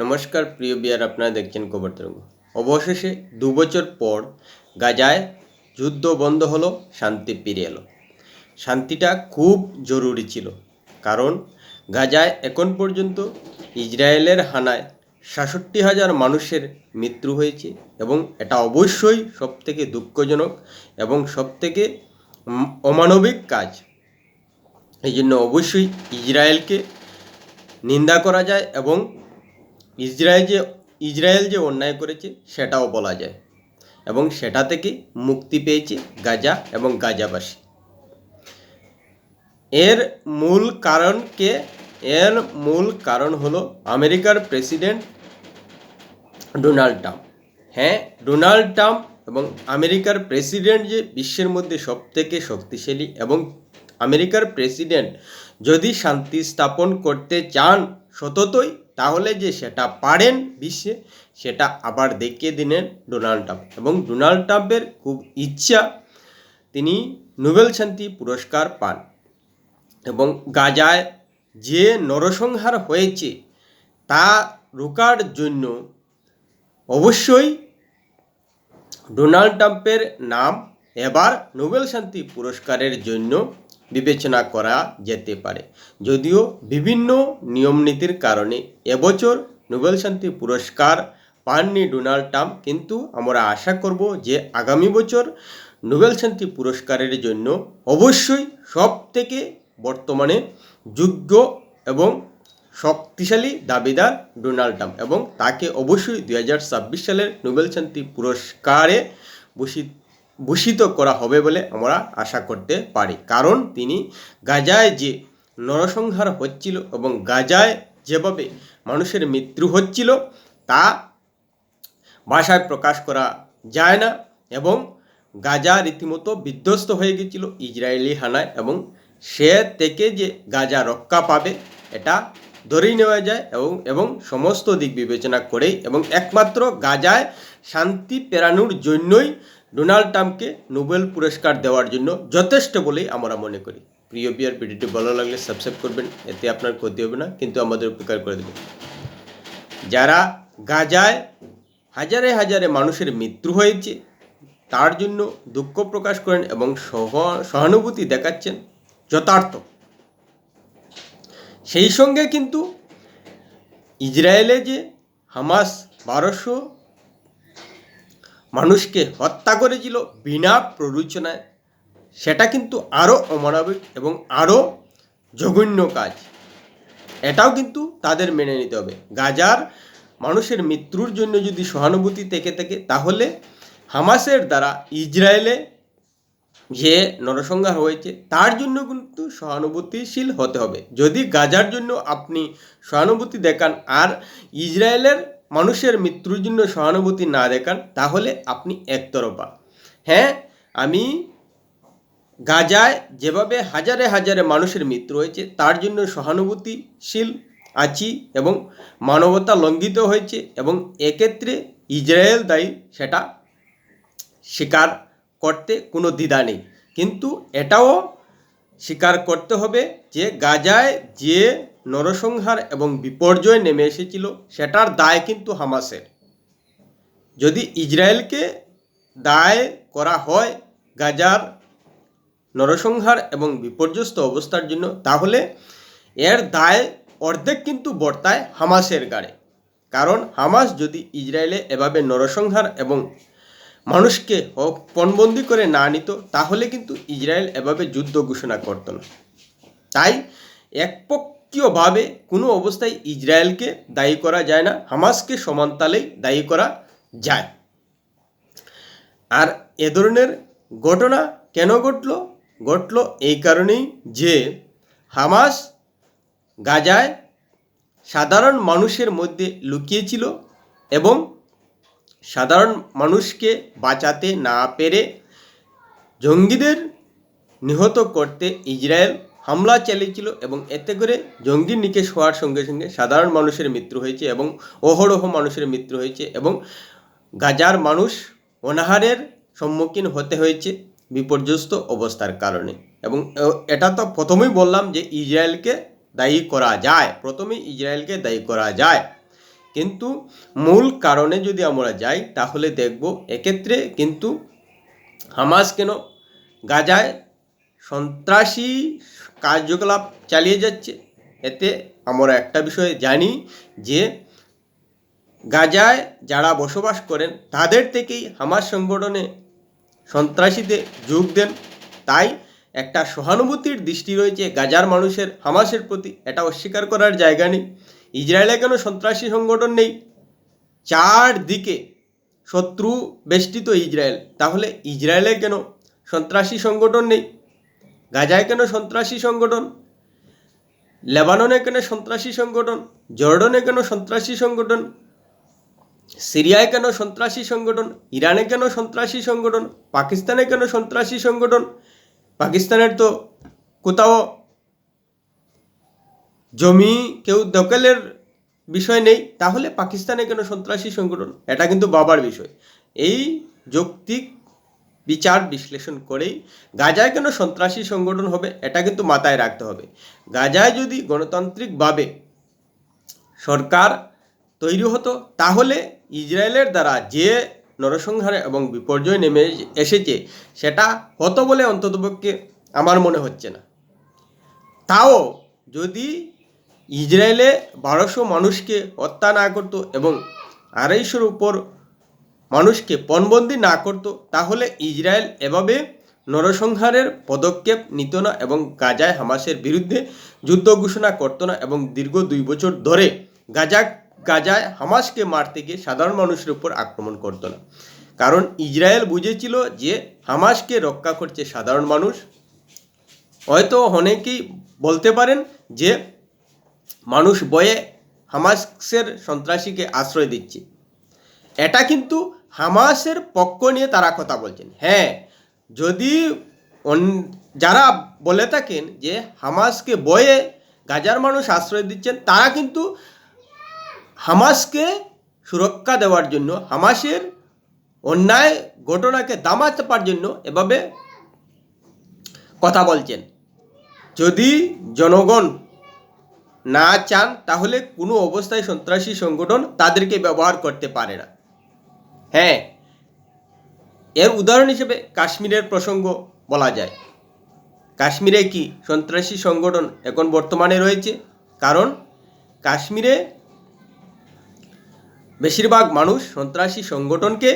নমস্কার, প্রিয় বিয়ার আপনারা দেখছেন খবর তরঙ্গ অবশেষে দু বছর পর গাজায় যুদ্ধ বন্ধ হলো, শান্তি ফিরে এলো। শান্তিটা খুব জরুরি ছিল, কারণ গাজায় এখন পর্যন্ত ইসরায়েলের হানায় সাতষট্টি হাজার মানুষের মৃত্যু হয়েছে এবং এটা অবশ্যই সবথেকে দুঃখজনক এবং সবথেকে অমানবিক কাজ। এই জন্য অবশ্যই ইসরায়েলকে নিন্দা করা যায় এবং ইসরায়েল যে ইসরায়েল যে অন্যায় করেছে, সেটাও বলা যায়। এবং সেটা থেকে মুক্তি পেয়েছে গাজা এবং গাজাবাসী। এর মূল কারণকে এর মূল কারণ হলো আমেরিকার প্রেসিডেন্ট ডোনাল্ড ট্রাম্প। হ্যাঁ ডোনাল্ড ট্রাম্প এবং আমেরিকার প্রেসিডেন্ট যে বিশ্বের মধ্যে সবথেকে শক্তিশালী এবং আমেরিকার প্রেসিডেন্ট যদি শান্তি স্থাপন করতে চান, সততই তাহলে যে সেটা পারেন বিশ্বে, সেটা আবার দেখিয়ে দিলেন ডোনাল্ড ট্রাম্প। এবং ডোনাল্ড ট্রাম্পের খুব ইচ্ছা, তিনি নোবেল শান্তি পুরস্কার পান। এবং গাজায় যে নরসংহার হয়েছে, তা রোকার জন্য অবশ্যই ডোনাল্ড ট্রাম্পের নাম এবার নোবেল শান্তি পুরস্কারের জন্য বিবেচনা করা যেতে পারে। যদিও বিভিন্ন নিয়মনীতির কারণে এবছর নোবেল শান্তি পুরস্কার পাননি ডোনাল্ড ট্রাম্প, কিন্তু আমরা আশা করব যে আগামী বছর নোবেল শান্তি পুরস্কারের জন্য অবশ্যই সব থেকে বর্তমানে যোগ্য এবং শক্তিশালী দাবিদার ডোনাল্ড ট্রাম্প এবং তাকে অবশ্যই দুই হাজার ছাব্বিশ সালের নোবেল শান্তি পুরস্কারে ভূষিত ভূষিত করা হবে বলে আমরা আশা করতে পারি। কারণ তিনি গাজায় যে নরসংহার হচ্ছিল এবং গাজায় যেভাবে মানুষের মৃত্যু হচ্ছিল, তা ভাষায় প্রকাশ করা যায় না এবং গাজা রীতিমতো বিধ্বস্ত হয়ে গেছিল ইসরায়েলি হানায় এবং সে থেকে যে গাজা রক্ষা পাবে, এটা ধরেই নেওয়া যায় এবং এবং সমস্ত দিক বিবেচনা করেই এবং একমাত্র গাজায় শান্তি পেরানোর জন্যই ডোনাল্ড ট্রাম্পকে নোবেল পুরস্কার দেওয়ার জন্য যথেষ্ট বলেই আমরা মনে করি। প্রিয় বিয়ার ভিডিওটি ভালো লাগলে সাবস্ক্রাইব করবেন, এতে আপনার ক্ষতি হবে না, কিন্তু আমাদের উপকার করে দেবেন যারা গাজায় হাজারে হাজারে মানুষের মৃত্যু হয়েছে, তার জন্য দুঃখ প্রকাশ করেন এবং সহ, সহানুভূতি দেখাচ্ছেন যথার্থ। সেই সঙ্গে কিন্তু ইসরায়েলে যে হামাস বারোশো মানুষকে হত্যা করেছিল বিনা প্ররোচনায়। সেটা কিন্তু আরও অমানবিক এবং আরও জঘন্য কাজ। এটাও কিন্তু তাদের মেনে নিতে হবে। গাজার মানুষের মৃত্যুর জন্য যদি সহানুভূতি থেকে থাকে, তাহলে হামাসের দ্বারা ইসরায়েলে যে নরসংহার হয়েছে, তার জন্য কিন্তু সহানুভূতিশীল হতে হবে। যদি গাজার জন্য আপনি সহানুভূতি দেখান, আর ইসরায়েলের মানুষের মৃত্যুর জন্য সহানুভূতি না দেখান, তাহলে আপনি একতরফা। হ্যাঁ আমি গাজায় যেভাবে হাজারে হাজারে মানুষের মৃত্যু হয়েছে, তার জন্য সহানুভূতিশীল আছি এবং মানবতা লঙ্ঘিত হয়েছে এবং এক্ষেত্রে ইসরায়েল দায়ী, সেটা স্বীকার করতে কোনো দ্বিধা নেই। কিন্তু এটাও স্বীকার করতে হবে যে গাজায় যে নরসংহার এবং বিপর্যয় নেমে এসেছিল, সেটার দায় কিন্তু হামাসের। যদি ইসরায়েলকে দায় করা হয় গাজার নরসংহার এবং বিপর্যস্ত অবস্থার জন্য, তাহলে এর দায় অর্ধেক কিন্তু বর্তায় হামাসের গাড়ে। কারণ হামাস যদি ইসরায়েলে এভাবে নরসংহার এবং মানুষকে পণবন্দি করে না নিত, তাহলে কিন্তু ইসরায়েল এভাবে যুদ্ধ ঘোষণা করতো না। তাই একপক্ষীয়ভাবে কোনো অবস্থায় ইসরায়েলকে দায়ী করা যায় না, হামাসকে সমানতালেই দায়ী করা যায়। আর এ ধরনের ঘটনা কেন ঘটল? ঘটল এই কারণেই যে হামাস গাজায় সাধারণ মানুষের মধ্যে লুকিয়েছিল এবং সাধারণ মানুষকে বাঁচাতে না পেরে জঙ্গিদের নিহত করতে ইসরায়েল হামলা চালিয়েছিল এবং এতে করে জঙ্গি নিকেশ হওয়ার সঙ্গে সঙ্গে সাধারণ মানুষের মৃত্যু হয়েছে এবং অহরহ মানুষের মৃত্যু হয়েছে এবং গাজার মানুষ অনাহারের সম্মুখীন হতে হয়েছে বিপর্যস্ত অবস্থার কারণে। এবং এটা তো প্রথমেই বললাম যে ইসরায়েলকে দায়ী করা যায়। প্রথমেই ইসরায়েলকে দায়ী করা যায়। কিন্তু মূল কারণে যদি আমরা যাই, তাহলে দেখব এক্ষেত্রে কিন্তু হামাস কেন গাজায় সন্ত্রাসী কার্যকলাপ চালিয়ে যাচ্ছে। এতে আমরা একটা বিষয়ে জানি যে, গাজায় যারা বসবাস করেন, তাদের থেকেই হামাস সংগঠনে সন্ত্রাসীতে যোগ দেন। তাই একটা সহানুভূতির দৃষ্টি রয়েছে গাজার মানুষের, হামাসের প্রতি। এটা অস্বীকার করার জায়গা নেই। ইসরায়েলে কেন সন্ত্রাসী সংগঠন নেই? চারদিকে শত্রু বেষ্টিত ইসরায়েল। তাহলে ইসরায়েলে কেন সন্ত্রাসী সংগঠন নেই? গাজায় কেন সন্ত্রাসী সংগঠন? লেবাননে কেন সন্ত্রাসী সংগঠন? জর্ডনে কেন সন্ত্রাসী সংগঠন? সিরিয়ায় কেন সন্ত্রাসী সংগঠন? ইরানে কেন সন্ত্রাসী সংগঠন? পাকিস্তানে কেন সন্ত্রাসী সংগঠন? পাকিস্তানের তো কোথাও জমি, কেউ দখলের বিষয় নেই, তাহলে পাকিস্তানে কেন সন্ত্রাসী সংগঠন? এটা কিন্তু বাবার বিষয়। এই যৌক্তিক বিচার, বিশ্লেষণ করেই গাজায় কেন সন্ত্রাসী সংগঠন হবে, এটা কিন্তু মাথায় রাখতে হবে। গাজায় যদি গণতান্ত্রিকভাবে সরকার তৈরি হতো, তাহলে ইসরায়েলের দ্বারা যে নরসংহারে এবং বিপর্যয় নেমে এসেছে, সেটা হতো বলে অন্ততপক্ষে আমার মনে হচ্ছে না। তাও যদি ইসরায়েলে বারোশো মানুষকে হত্যা না করতো এবং আড়াইশোর উপর মানুষকে পণবন্দি না করতো, তাহলে ইসরায়েল এভাবে নরসংহারের পদক্ষেপ নিত না এবং গাজায় হামাসের বিরুদ্ধে যুদ্ধ ঘোষণা করতো না এবং দীর্ঘ দুই বছর ধরে গাজা, গাজায় হামাসকে মারতে গিয়ে সাধারণ মানুষের উপর আক্রমণ করতো না। কারণ ইসরায়েল বুঝেছিল যে হামাসকে রক্ষা করছে সাধারণ মানুষ। হয়তো অনেকেই বলতে পারেন যে মানুষ বয়ে হামাসের সন্ত্রাসীকে আশ্রয় দিচ্ছে। এটা কিন্তু হামাসের পক্ষ নিয়ে তারা কথা বলছেন। হ্যাঁ যদি যারা বলে থাকেন যে হামাসকে বয়ে গাজার মানুষ আশ্রয় দিচ্ছেন, তারা কিন্তু হামাসকে সুরক্ষা দেওয়ার জন্য, হামাসের অন্যায় ঘটনাকে দামা চাপার জন্য এভাবে কথা বলছেন। যদি জনগণ না চান, তাহলে কোনো অবস্থায় সন্ত্রাসী সংগঠন তাদেরকে ব্যবহার করতে পারে না। হ্যাঁ এর উদাহরণ হিসেবে কাশ্মীরের প্রসঙ্গ বলা যায়। কাশ্মীরে কি সন্ত্রাসী সংগঠন এখন বর্তমানে রয়েছে? কারণ কাশ্মীরে বেশিরভাগ মানুষ সন্ত্রাসী সংগঠনকে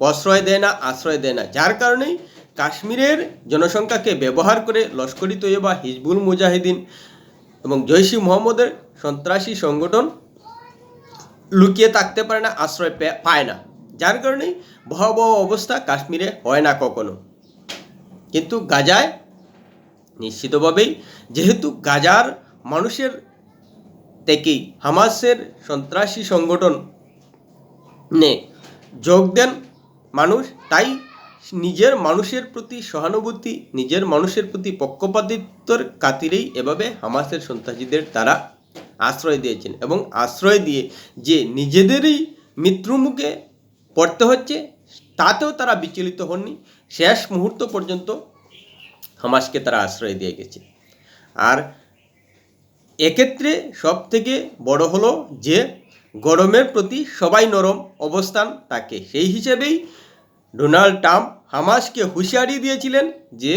প্রশ্রয় দেয় না, আশ্রয় দেয় না। যার কারণেই কাশ্মীরের জনসংখ্যাকে ব্যবহার করে লস্করি তৈয়বা, হিজবুল মুজাহিদিন এবং জৈশি মোহাম্মদের সন্ত্রাসী সংগঠন লুকিয়ে থাকতে পারে না, আশ্রয় পায় না। যার কারণেই ভয়াবহ অবস্থা কাশ্মীরে হয় না কখনো। কিন্তু গাজায় নিশ্চিতভাবেই, যেহেতু গাজার মানুষের থেকেই হামাসের সন্ত্রাসী সংগঠন নে যোগ দেন মানুষ, তাই নিজের মানুষের প্রতি সহানুভূতি, নিজের মানুষের প্রতি পক্ষপাতিত্বর কাতিরেই এভাবে হামাসের সন্ত্রাসীদের তারা আশ্রয় দিয়েছেন। এবং আশ্রয় দিয়ে যে নিজেদেরই মৃত্যুমুখে পড়তে হচ্ছে, তাতেও তারা বিচলিত হননি। শেষ মুহূর্ত পর্যন্ত হামাসকে তারা আশ্রয় দিয়ে গেছে। আর এক্ষেত্রে সব থেকে বড় হলো যে, গরমের প্রতি সবাই নরম অবস্থান থাকে। সেই হিসেবেই ডোনাল্ড ট্রাম্প হামাসকে হুঁশিয়ারি দিয়েছিলেন যে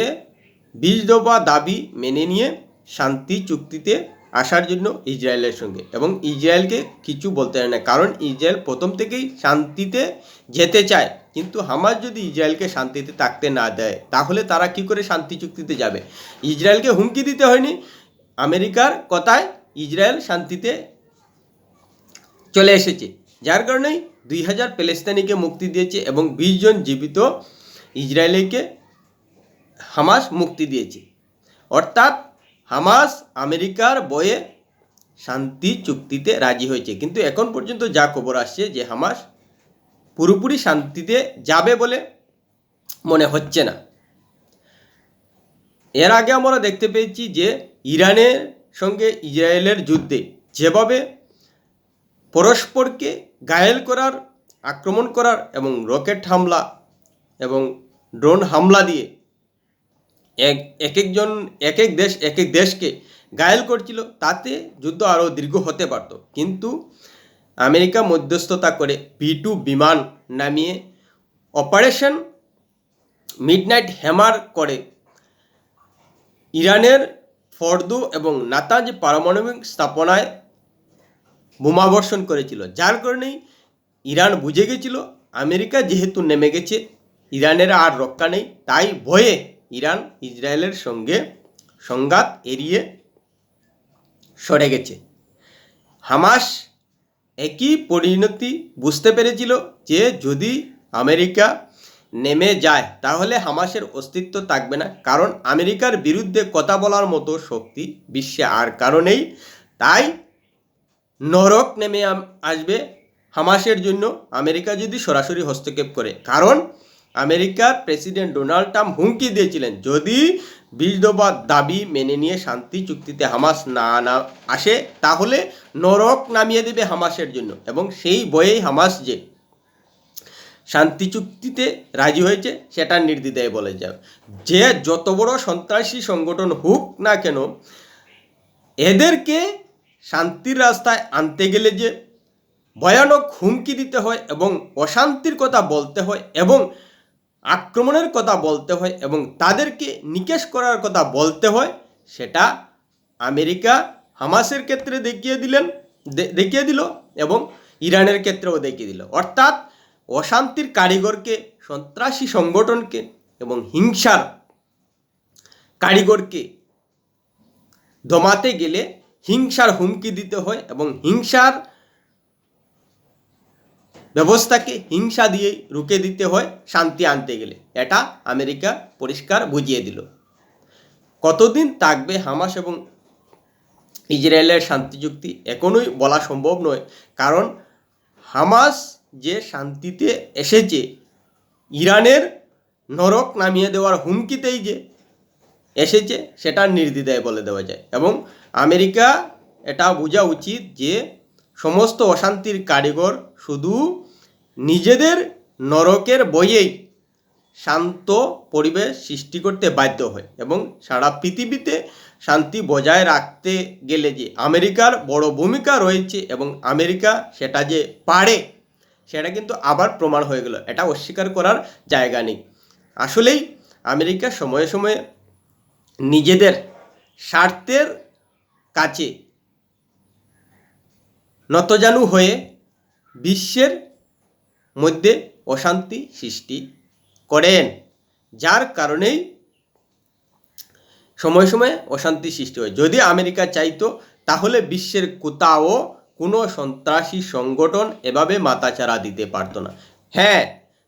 দফা দাবি মেনে নিয়ে শান্তি চুক্তিতে আসার জন্য ইসরায়েলের সঙ্গে। এবং ইসরায়েলকে কিছু বলতে হয় না, কারণ ইসরায়েল প্রথম থেকেই শান্তিতে যেতে চায়। কিন্তু হামাস যদি ইসরায়েলকে শান্তিতে থাকতে না দেয়, তাহলে তারা কি করে শান্তি চুক্তিতে যাবে? ইসরায়েলকে হুমকি দিতে হয়নি। আমেরিকার কথায় ইসরায়েল শান্তিতে চলে এসেছে। যার কারণেই দুই হাজার প্যালেস্তানিকে মুক্তি দিয়েছে এবং বিশ জন জীবিত ইসরায়েলিকে হামাস মুক্তি দিয়েছে। অর্থাৎ হামাস আমেরিকার বয়ে শান্তি চুক্তিতে রাজি হয়েছে। কিন্তু এখন পর্যন্ত যা খবর আসছে যে হামাস পুরোপুরি শান্তিতে যাবে বলে মনে হচ্ছে না। এর আগে আমরা দেখতে পেয়েছি যে ইরানের সঙ্গে ইসরায়েলের যুদ্ধে যেভাবে পরস্পরকে ঘায়েল করার, আক্রমণ করার এবং রকেট হামলা এবং ড্রোন হামলা দিয়ে এক এক একজন এক এক দেশ এক এক দেশকে ঘায়েল করছিল, তাতে যুদ্ধ আরও দীর্ঘ হতে পারত। কিন্তু আমেরিকা মধ্যস্থতা করে ভি টু বিমান নামিয়ে অপারেশন মিডনাইট হ্যামার করে ইরানের ফর্দু এবং নাতাজ পারমাণবিক স্থাপনায় বোমাবর্ষণ করেছিল। যার কারণেই ইরান বুঝে গেছিল, আমেরিকা যেহেতু নেমে গেছে, ইরানের আর রক্ষা নেই, তাই ভয়ে ইরান ইসরায়েলের সঙ্গে সংঘাত এড়িয়ে সরে গেছে। হামাস একই পরিণতি বুঝতে পেরেছিল যে যদি আমেরিকা নেমে যায়, তাহলে হামাসের অস্তিত্ব থাকবে না। কারণ আমেরিকার বিরুদ্ধে কথা বলার মতো শক্তি বিশ্বে আর কারণেই তাই নরক নেমে আসবে। হামাসের জন্য আমেরিকা যদি সরাসরি হস্তক্ষেপ করে, কারণ আমেরিকার প্রেসিডেন্ট ডোনাল্ড ট্রাম্প হুমকি দিয়েছিলেন। যদি বিশ দফা দাবি মেনে নিয়ে শান্তি চুক্তিতে হামাস না না আসে, তাহলে নরক নামিয়ে দেবে হামাসের জন্য এবং সেই বয়েই হামাস যে শান্তি চুক্তিতে রাজি হয়েছে, সেটা নির্দ্বিধায় বলে যাবে। যে যত বড় সন্ত্রাসী সংগঠন হোক না কেন, এদেরকে শান্তির রাস্তায় আনতে গেলে যে ভয়ানক হুমকি দিতে হয় এবং অশান্তির কথা বলতে হয় এবং আক্রমণের কথা বলতে হয় এবং তাদেরকে নিকেশ করার কথা বলতে হয়, সেটা আমেরিকা হামাসের ক্ষেত্রে দেখিয়ে দিলেন দেখিয়ে দিল এবং ইরানের ক্ষেত্রেও দেখিয়ে দিল। অর্থাৎ অশান্তির কারিগরকে, সন্ত্রাসী সংগঠনকে এবং হিংসার কারিগরকে দমাতে গেলে হিংসার হুমকি দিতে হয় এবং হিংসার ব্যবস্থাকে হিংসা দিয়েই রুখে দিতে হয়, শান্তি আনতে গেলে। এটা আমেরিকা পরিষ্কার বুঝিয়ে দিল। কতদিন থাকবে হামাস এবং ইসরায়েলের শান্তি চুক্তি? এখনোই বলা সম্ভব নয়। কারণ হামাস যে শান্তিতে এসেছে, ইরানের নরক নামিয়ে দেওয়ার হুমকিতেই যে এসেছে সেটা নির্দ্বিধায় বলে দেওয়া যায়। এবং আমেরিকা এটা বোঝা উচিত যে সমস্ত অশান্তির কারিগর শুধু নিজেদের নরকের বইয়েই শান্ত পরিবেশ সৃষ্টি করতে বাধ্য হয় এবং সারা পৃথিবীতে শান্তি বজায় রাখতে গেলে যে আমেরিকার বড় ভূমিকা রয়েছে এবং আমেরিকা সেটা যে পারে, সেটা কিন্তু আবার প্রমাণ হয়ে গেল। এটা অস্বীকার করার জায়গা নেই। আসলেই আমেরিকা সময়ে সময়ে নিজেদের স্বার্থের কাছে নতজানু হয়ে বিশ্বের মধ্যে অশান্তি সৃষ্টি করেন, যার কারণেই সময় সময়ে অশান্তি সৃষ্টি হয়। যদি আমেরিকা চাইতো, তাহলে বিশ্বের কোথাও কোনো সন্ত্রাসী সংগঠন এভাবে মাথাচাড়া দিতে পারতো না। হ্যাঁ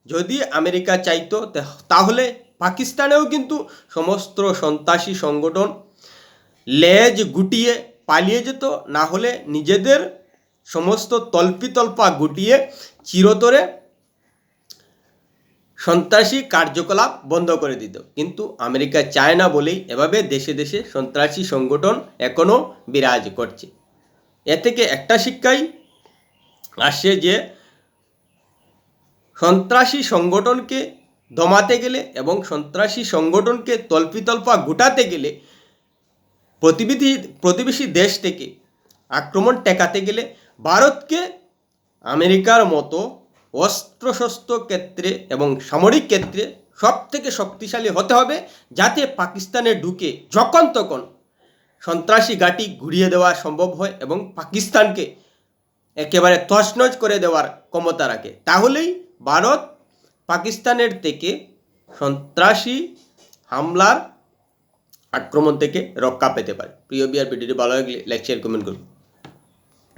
যদি আমেরিকা চাইতো তাহলে পাকিস্তানেও কিন্তু সমস্ত সন্ত্রাসী সংগঠন লেজ গুটিয়ে পালিয়ে যেত। না হলে নিজেদের সমস্ত তল্পিতল্পা গুটিয়ে চিরতরে সন্ত্রাসী কার্যকলাপ বন্ধ করে দিত। কিন্তু আমেরিকা চায় না বলেই এভাবে দেশে দেশে সন্ত্রাসী সংগঠন এখনও বিরাজ করছে। এ থেকে একটা শিক্ষাই আসছে যে, সন্ত্রাসী সংগঠনকে দমাতে গেলে এবং সন্ত্রাসী সংগঠনকে তল্পিতল্পা গুটাতে গেলে প্রতিবেশী প্রতিবেশী দেশ থেকে আক্রমণ ঠেকাতে গেলে ভারতকে আমেরিকার মতো অস্ত্রশস্ত্র ক্ষেত্রে এবং সামরিক ক্ষেত্রে সব থেকে শক্তিশালী হতে হবে যাতে পাকিস্তানে ঢুকে যখন তখন সন্ত্রাসী ঘাঁটি ঘুরিয়ে দেওয়া সম্ভব হয় এবং পাকিস্তানকে একেবারে তছনছ করে দেওয়ার ক্ষমতা রাখে। তাহলেই ভারত পাকিস্তানের থেকে সন্ত্রাসী হামলার আক্রমণ থেকে রক্ষা পেতে পারে। প্রিয় বিআর ভিডিওটি ভালো লাগলে লাইক শেয়ার কমেন্ট করুন।